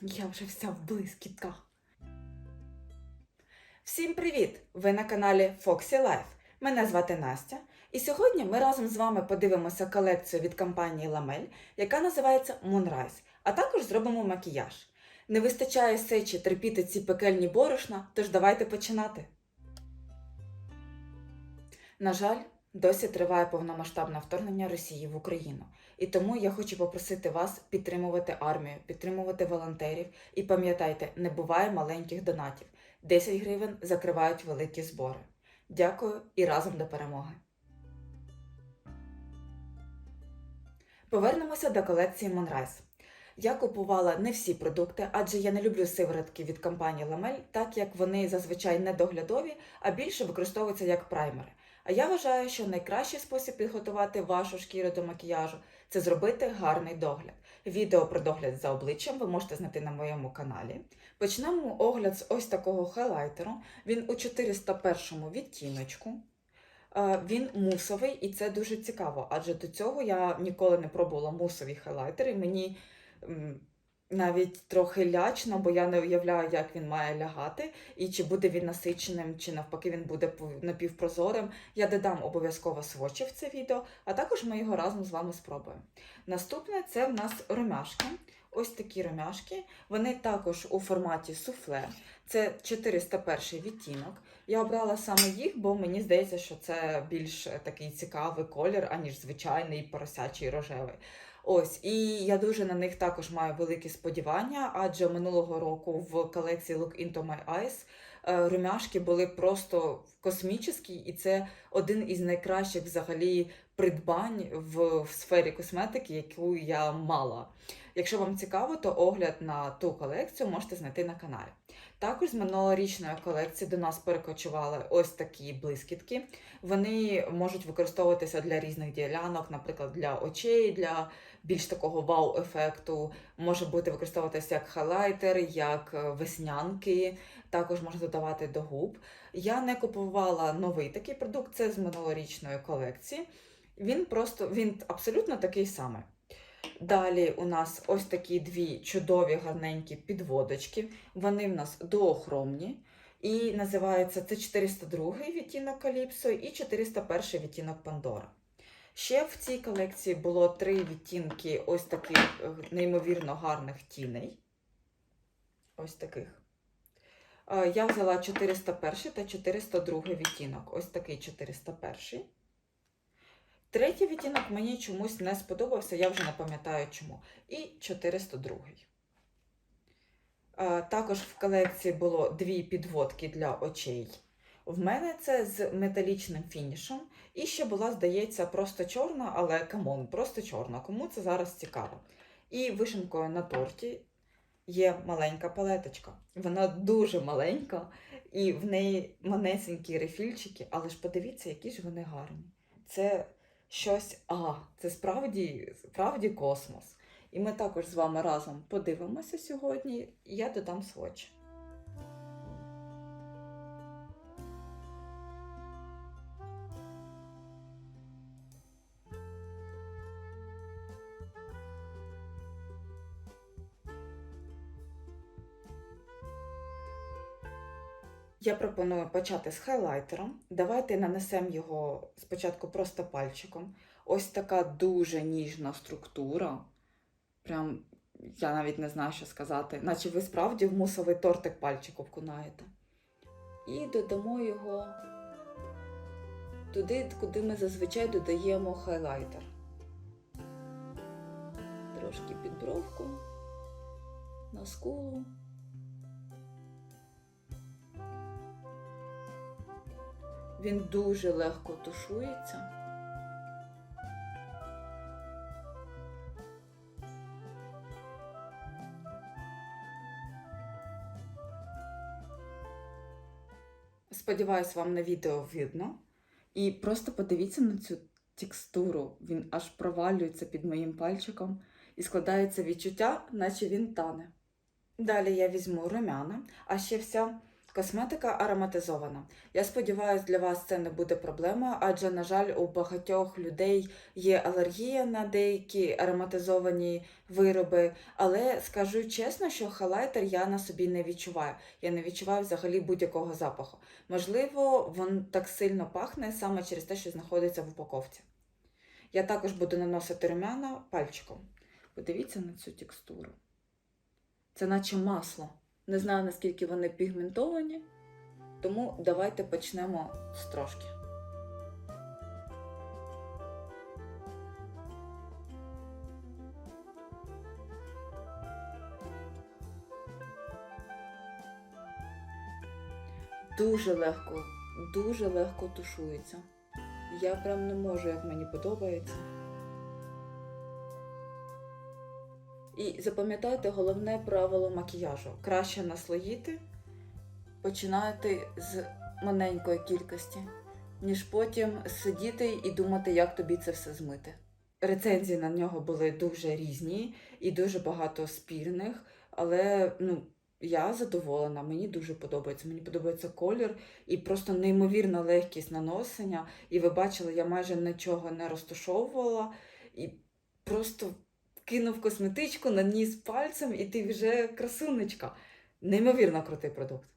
Я вже вся в блискітках. Всім привіт! Ви на каналі Foxy Life. Мене звати Настя. І сьогодні ми разом з вами подивимося колекцію від компанії Lamel, яка називається Moonrise, а також зробимо макіяж. Не вистачає сечі терпіти ці пекельні борошна, тож давайте починати. На жаль, досі триває повномасштабне вторгнення Росії в Україну. І тому я хочу попросити вас підтримувати армію, підтримувати волонтерів. І пам'ятайте, не буває маленьких донатів. 10 гривень закривають великі збори. Дякую і разом до перемоги. Повернемося до колекції Monrise. Я купувала не всі продукти, адже я не люблю сиворотки від компанії Lamel, так як вони зазвичай не доглядові, а більше використовуються як праймери. А я вважаю, що найкращий спосіб підготувати вашу шкіру до макіяжу це зробити гарний догляд. Відео про догляд за обличчям ви можете знайти на моєму каналі. Почнемо огляд з ось такого хайлайтеру. Він у 401 відтіночку. Він мусовий, і це дуже цікаво, адже до цього я ніколи не пробувала мусові хайлайтери. Мені навіть трохи лячно, бо я не уявляю, як він має лягати, і чи буде він насиченим, чи навпаки він буде напівпрозорим. Я додам обов'язково свочі в це відео, а також ми його разом з вами спробуємо. Наступне це в нас ромяшки. Ось такі ромяшки. Вони також у форматі суфле. Це 401 відтінок. Я обрала саме їх, бо мені здається, що це більш такий цікавий колір, аніж звичайний поросячий рожевий. Ось, і я дуже на них також маю великі сподівання, адже минулого року в колекції Look Into My Eyes е, румяшки були просто космічні, і це один із найкращих взагалі придбань в, в сфері косметики, яку я мала. Якщо вам цікаво, то огляд на ту колекцію можете знайти на каналі. Також з минулорічної колекції до нас перекочували ось такі блискітки. Вони можуть використовуватися для різних ділянок, наприклад, для очей, для більш такого вау-ефекту. Може бути використовуватися як хайлайтер, як е, веснянки, також можна додавати до губ. Я не купувала новий такий продукт, це з минулорічної колекції. Він просто він абсолютно такий самий. Далі у нас ось такі дві чудові гарненькі підводочки. Вони в нас доохромні. І називається це 402 відтінок Каліпсо і 401 відтінок Пандора. Ще в цій колекції було три відтінки ось таких е, неймовірно гарних тіней. Ось таких. Е, Я взяла 401 та 402 відтінок. Ось такий 401. Третій відтінок мені чомусь не сподобався, я вже не пам'ятаю чому. І 402. Е, Також в колекції було дві підводки для очей. В мене це з металічним фінішем. І ще була, здається, просто чорна, але камон, просто чорна. Кому це зараз цікаво. І вишенкою на торті є маленька палеточка. Вона дуже маленька, і в неї манесенькі рефільчики, але ж подивіться, які ж вони гарні. Це щось, а, це справді, справді космос. І ми також з вами разом подивимося сьогодні, я додам сводч. Я пропоную почати з хайлайтером. Давайте нанесемо його спочатку просто пальчиком. Ось така дуже ніжна структура. Прям я навіть не знаю, що сказати. Наче ви справді в мусовий тортик пальчик обкунаєте. І додамо його туди, куди ми зазвичай додаємо хайлайтер. Трошки під бровку, на скулу. Він дуже легко тушується. Сподіваюсь, вам на відео видно. І просто подивіться на цю текстуру. Він аж провалюється під моїм пальчиком і складається відчуття, наче він тане. Далі я візьму румяна, а ще вся Косметика ароматизована. Я сподіваюся, для вас це не буде проблема, адже, на жаль, у багатьох людей є алергія на деякі ароматизовані вироби. Але скажу чесно, що хайлайтер я на собі не відчуваю. Я не відчуваю взагалі будь-якого запаху. Можливо, він так сильно пахне саме через те, що знаходиться в упаковці. Я також буду наносити румяна пальчиком. Подивіться на цю текстуру. Це наче масло. Не знаю, наскільки вони пігментовані, тому давайте почнемо з трошки. Дуже легко, дуже легко тушується. Я прям не можу, як мені подобається. І запам'ятайте головне правило макіяжу. Краще наслоїти, починати з маленької кількості, ніж потім сидіти і думати, як тобі це все змити. Рецензії на нього були дуже різні і дуже багато спірних, але ну, я задоволена, мені дуже подобається. Мені подобається колір і просто неймовірна легкість наносення. І ви бачили, я майже нічого не розташовувала і просто кинув косметичку, наніс пальцем, і ти вже красунечка. Неймовірно крутий продукт.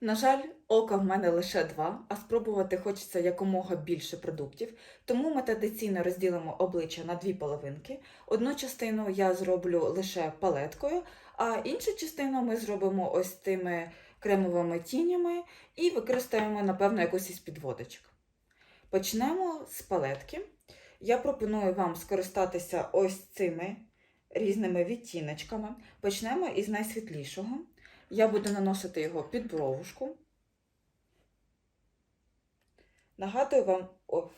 На жаль, ока в мене лише два, а спробувати хочеться якомога більше продуктів, тому ми традиційно розділимо обличчя на дві половинки. Одну частину я зроблю лише палеткою, а іншу частину ми зробимо ось тими кремовими тінями і використаємо, напевно, якусь із підводочок. Почнемо з палетки. Я пропоную вам скористатися ось цими різними відтіночками. Почнемо із найсвітлішого. Я буду наносити його під бровушку. Нагадую вам, о,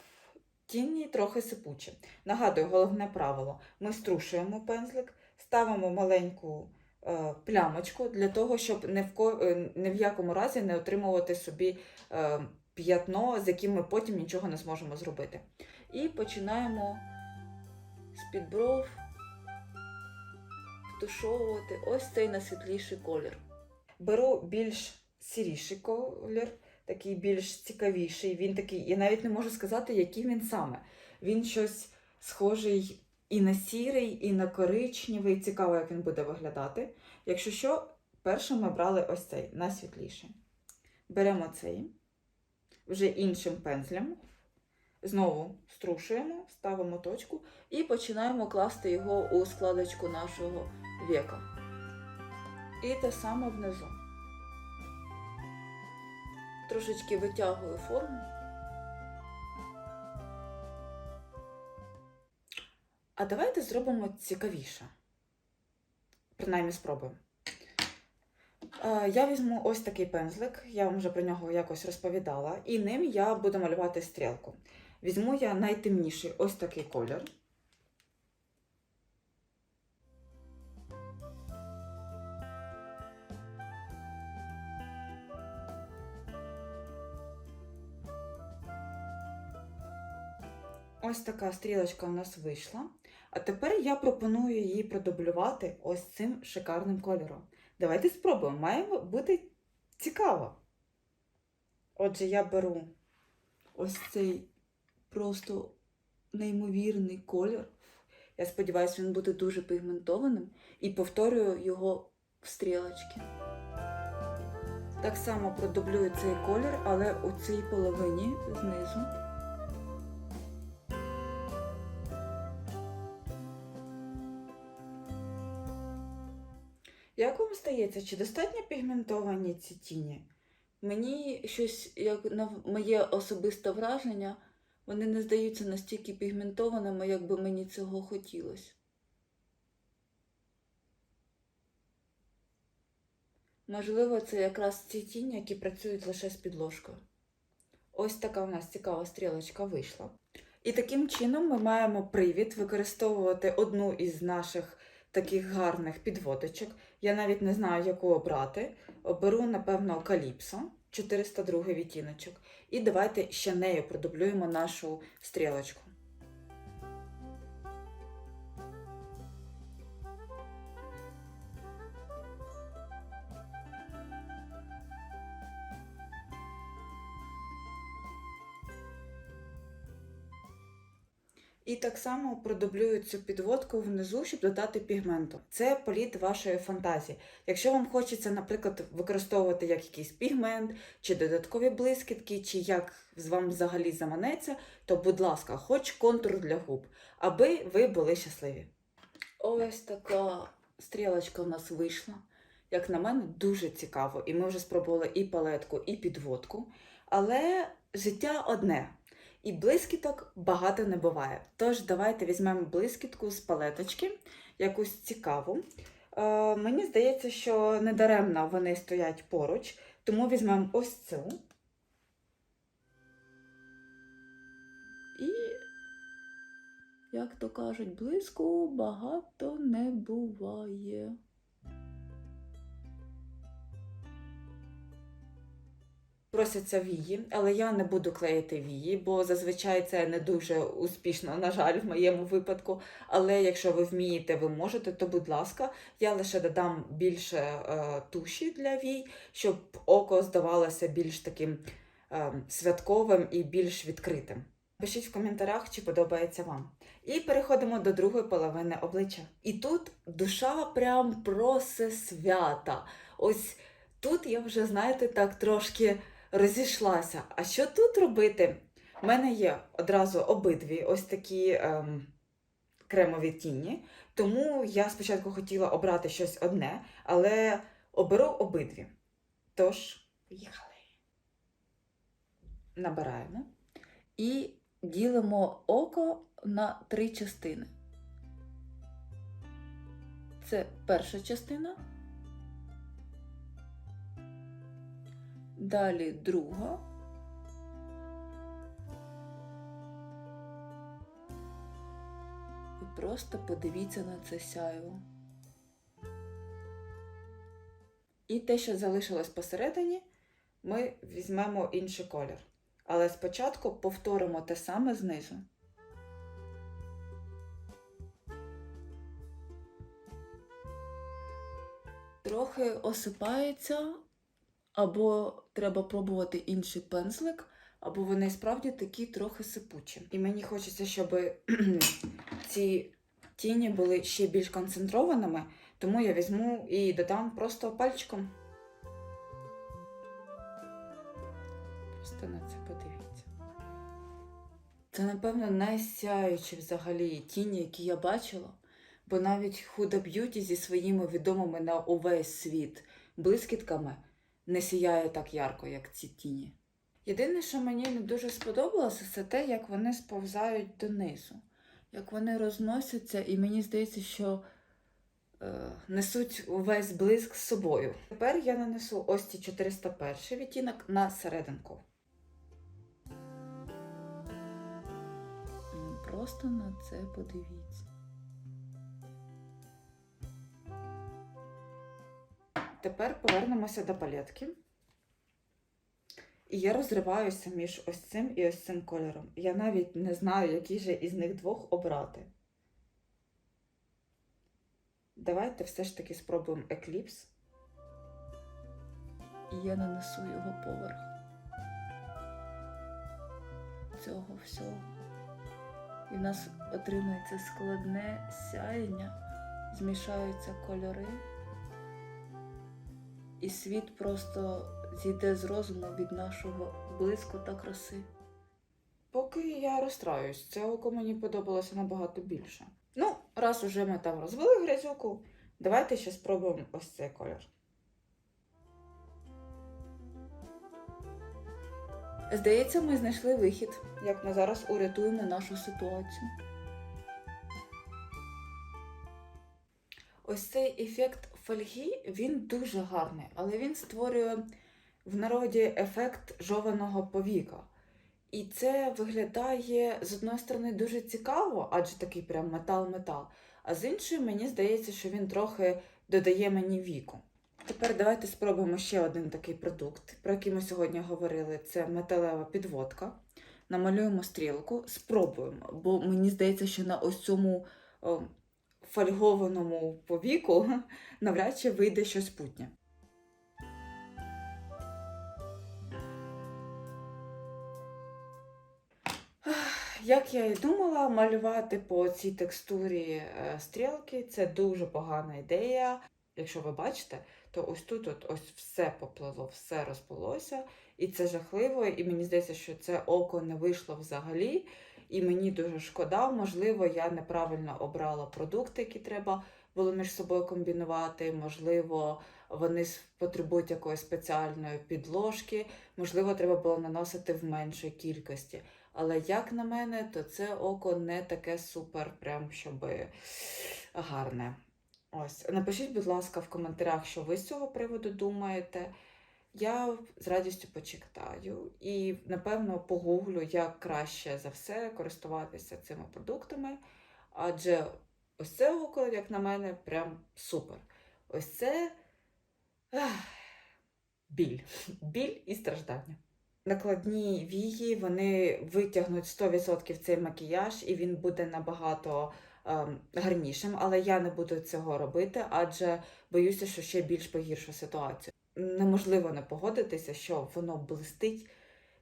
тіні трохи сипучі. Нагадую, головне правило: ми струшуємо пензлик, ставимо маленьку е, плямочку для того, щоб ні в, ко, е, ні в якому разі не отримувати собі е, п'ятно, з яким ми потім нічого не зможемо зробити. І починаємо з-під бров втушовувати ось цей найсвітліший колір. Беру більш сіріший колір, такий більш цікавіший. Він такий, я навіть не можу сказати, який він саме. Він щось схожий і на сірий, і на коричневий. Цікаво, як він буде виглядати. Якщо що, першим ми брали ось цей найсвітліший. Беремо цей вже іншим пензлем. Знову струшуємо, ставимо точку і починаємо класти його у складочку нашого века. І те саме внизу. Трошечки витягую форму. А давайте зробимо цікавіше. Принаймні спробуємо. Е, Я візьму ось такий пензлик, я вам вже про нього якось розповідала, і ним я буду малювати стрілку. Візьму я найтемніший ось такий колір. Ось така стрілочка у нас вийшла. А тепер я пропоную її продублювати ось цим шикарним кольором. Давайте спробуємо, має бути цікаво. Отже, я беру ось цей просто неймовірний колір. Я сподіваюся, він буде дуже пігментованим і повторюю його в стрілочки. Так само продублюю цей колір, але у цій половині знизу. Як вам здається, чи достатньо пігментовані ці тіні? Мені щось, як на моє особисте враження, вони не здаються настільки пігментованими, як би мені цього хотілося. Можливо, це якраз ці тіні, які працюють лише з підложкою. Ось така у нас цікава стрілочка вийшла. І таким чином ми маємо привід використовувати одну із наших таких гарних підводочок. Я навіть не знаю, яку обрати. Оберу, напевно, Каліпсо, 402 відтіночок. І давайте ще нею продублюємо нашу стрілочку. І так само продублюю цю підводку внизу, щоб додати пігменту. Це політ вашої фантазії. Якщо вам хочеться, наприклад, використовувати як якийсь пігмент, чи додаткові блискітки, чи як вам взагалі заманеться, то, будь ласка, хоч контур для губ, аби ви були щасливі. Ось така стрілочка у нас вийшла. Як на мене, дуже цікаво. І ми вже спробували і палетку, і підводку. Але життя одне. І блискіток багато не буває. Тож давайте візьмемо блискітку з палеточки, якусь цікаву. Е, мені здається, що недаремно вони стоять поруч, тому візьмемо ось цю. І, як то кажуть, блиску багато не буває. Просяться вії, але я не буду клеїти вії, бо зазвичай це не дуже успішно, на жаль, в моєму випадку. Але якщо ви вмієте, ви можете, то будь ласка, я лише додам більше е, туші для вій, щоб око здавалося більш таким е, святковим і більш відкритим. Пишіть в коментарях, чи подобається вам. І переходимо до другої половини обличчя. І тут душа прям просе свята. Ось тут я вже, знаєте, так трошки розійшлася. А що тут робити? У мене є одразу обидві ось такі ем, кремові тіні, тому я спочатку хотіла обрати щось одне, але оберу обидві. Тож, поїхали. Набираємо і ділимо око на три частини. Це перша частина. Далі друга. І просто подивіться на це сяйво. І те, що залишилось посередині, ми візьмемо інший колір. Але спочатку повторимо те саме знизу. Трохи осипається, або треба пробувати інший пензлик, або вони справді такі трохи сипучі. І мені хочеться, щоб ці тіні були ще більш концентрованими, тому я візьму і додам просто пальчиком. Просто на це подивіться. Це, напевно, найсяючі взагалі тіні, які я бачила, бо навіть Huda Beauty зі своїми відомими на увесь світ блискітками не сіяє так ярко, як ці тіні. Єдине, що мені не дуже сподобалося, це те, як вони сповзають донизу, як вони розносяться, і мені здається, що е, несуть увесь блиск з собою. Тепер я нанесу ось ці 401 відтінок на серединку. Просто на це подивіться. Тепер повернемося до палетки. І я розриваюся між ось цим і ось цим кольором. Я навіть не знаю, який же із них двох обрати. Давайте все ж таки спробуємо екліпс. І я нанесу його поверх цього всього. І в нас отримається складне сяєння, змішаються кольори і світ просто зійде з розуму від нашого блиску та краси. Поки я розстраюсь, це око мені подобалося набагато більше. Ну, раз уже ми там розвели грязюку, давайте ще спробуємо ось цей колір. Здається, ми знайшли вихід, як ми зараз урятуємо нашу ситуацію. Ось цей ефект фольги, він дуже гарний, але він створює в народі ефект жованого повіка. І це виглядає з одної сторони дуже цікаво, адже такий прям метал-метал. А з іншої, мені здається, що він трохи додає мені віку. Тепер давайте спробуємо ще один такий продукт, про який ми сьогодні говорили. Це металева підводка. Намалюємо стрілку, спробуємо, бо мені здається, що на ось цьому фольгованому повіку навряд чи вийде щось путнє. Як я і думала, малювати по цій текстурі е, стрілки це дуже погана ідея. Якщо ви бачите, то ось тут от ось все поплило, все розплилося, і це жахливо. І мені здається, що це око не вийшло взагалі. І мені дуже шкода, можливо, я неправильно обрала продукти, які треба було між собою комбінувати. Можливо, вони потребують якоїсь спеціальної підложки, можливо, треба було наносити в меншій кількості. Але як на мене, то це око не таке супер, прям щоб гарне. Ось, напишіть, будь ласка, в коментарях, що ви з цього приводу думаєте. Я з радістю почитаю і, напевно, погуглю, як краще за все користуватися цими продуктами. Адже ось це око, як на мене, прям супер. Ось це ах, біль. Біль і страждання. Накладні вії вони витягнуть 100% цей макіяж, і він буде набагато ем, гарнішим, але я не буду цього робити, адже боюся, що ще більш погіршу ситуацію. Неможливо не погодитися, що воно блистить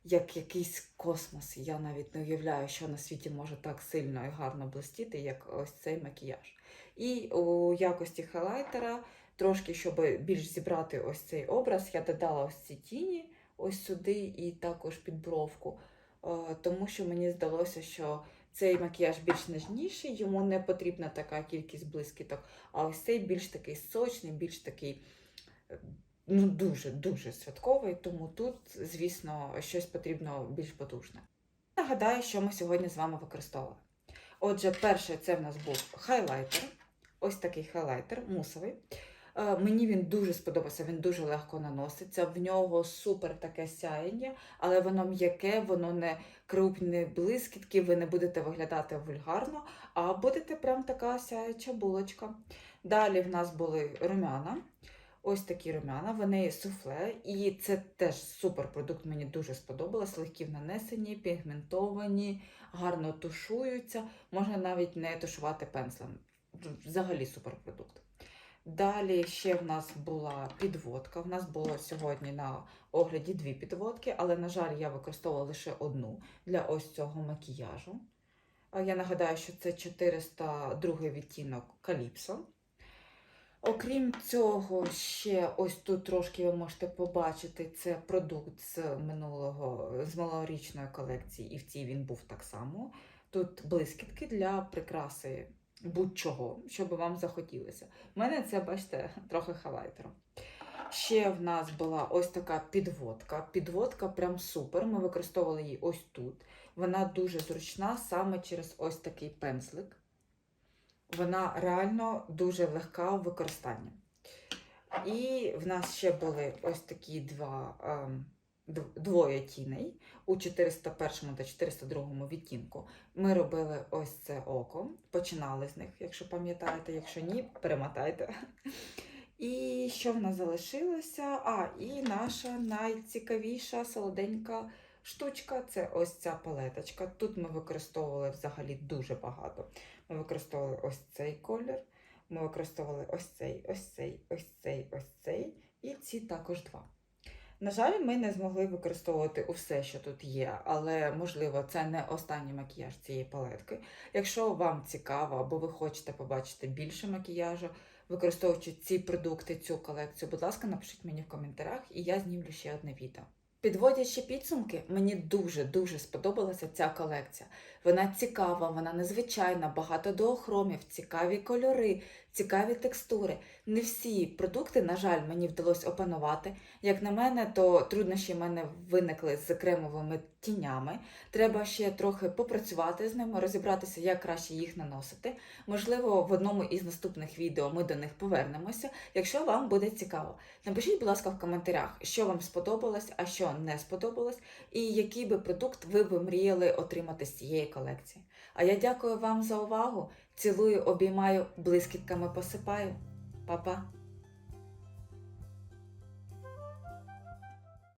як якийсь космос. Я навіть не уявляю, що на світі може так сильно і гарно блистіти, як ось цей макіяж. І у якості хайлайтера, трошки, щоб більш зібрати ось цей образ, я додала ось ці тіні ось сюди і також під бровку, е, тому що мені здалося, що цей макіяж більш ніжніший, йому не потрібна така кількість блискіток, а ось цей більш такий сочний, більш такий е, ну, дуже дуже святковий, тому тут, звісно, щось потрібно більш потужне. Нагадаю, що ми сьогодні з вами використовували. Отже, перше, це в нас був хайлайтер. Ось такий хайлайтер, мусовий. Е, Мені він дуже сподобався, він дуже легко наноситься. В нього супер таке сяєння, але воно м'яке, воно не крупні блискітки, ви не будете виглядати вульгарно, а будете прям така сяюча булочка. Далі в нас були румяна. Ось такі румяна, вони суфле, і це теж супер продукт, мені дуже сподобалось. Легкі в нанесенні, пігментовані, гарно тушуються. Можна навіть не тушувати пензлем. Взагалі супер продукт. Далі ще в нас була підводка. В нас було сьогодні на огляді дві підводки, але, на жаль, я використовувала лише одну для ось цього макіяжу. Я нагадаю, що це 402 відтінок Каліпсо. Окрім цього, ще ось тут трошки ви можете побачити це продукт з минулого, з минулорічної колекції, і в цій він був так само. Тут блискітки для прикраси будь-чого, що би вам захотілося. У мене це, бачите, трохи хайлайтером. Ще в нас була ось така підводка. Підводка прям супер. Ми використовували її ось тут. Вона дуже зручна саме через ось такий пензлик. Вона реально дуже легка в використанні. І в нас ще були ось такі два, ем, двоє тіней у 401 та 402 відтінку. Ми робили ось це око, починали з них, якщо пам'ятаєте, якщо ні, перемотайте. І що в нас залишилося? А, і наша найцікавіша солоденька штучка це ось ця палеточка. Тут ми використовували взагалі дуже багато. Ми використовували ось цей колір, ми використовували ось цей, ось цей, ось цей, ось цей, і ці також два. На жаль, ми не змогли використовувати усе, що тут є, але можливо це не останній макіяж цієї палетки. Якщо вам цікаво або ви хочете побачити більше макіяжу, використовуючи ці продукти, цю колекцію, будь ласка, напишіть мені в коментарях, і я знімлю ще одне відео. Підводячи підсумки, мені дуже-дуже сподобалася ця колекція. Вона цікава, вона незвичайна, багато доохромів, цікаві кольори, цікаві текстури. Не всі продукти, на жаль, мені вдалося опанувати. Як на мене, то труднощі в мене виникли з кремовими тінями. Треба ще трохи попрацювати з ними, розібратися, як краще їх наносити. Можливо, в одному із наступних відео ми до них повернемося, якщо вам буде цікаво. Напишіть, будь ласка, в коментарях, що вам сподобалось, а що не сподобалось, і який би продукт ви б мріяли отримати з цієї колекції. А я дякую вам за увагу. Цілую, обіймаю, блискітками посипаю. Па-па!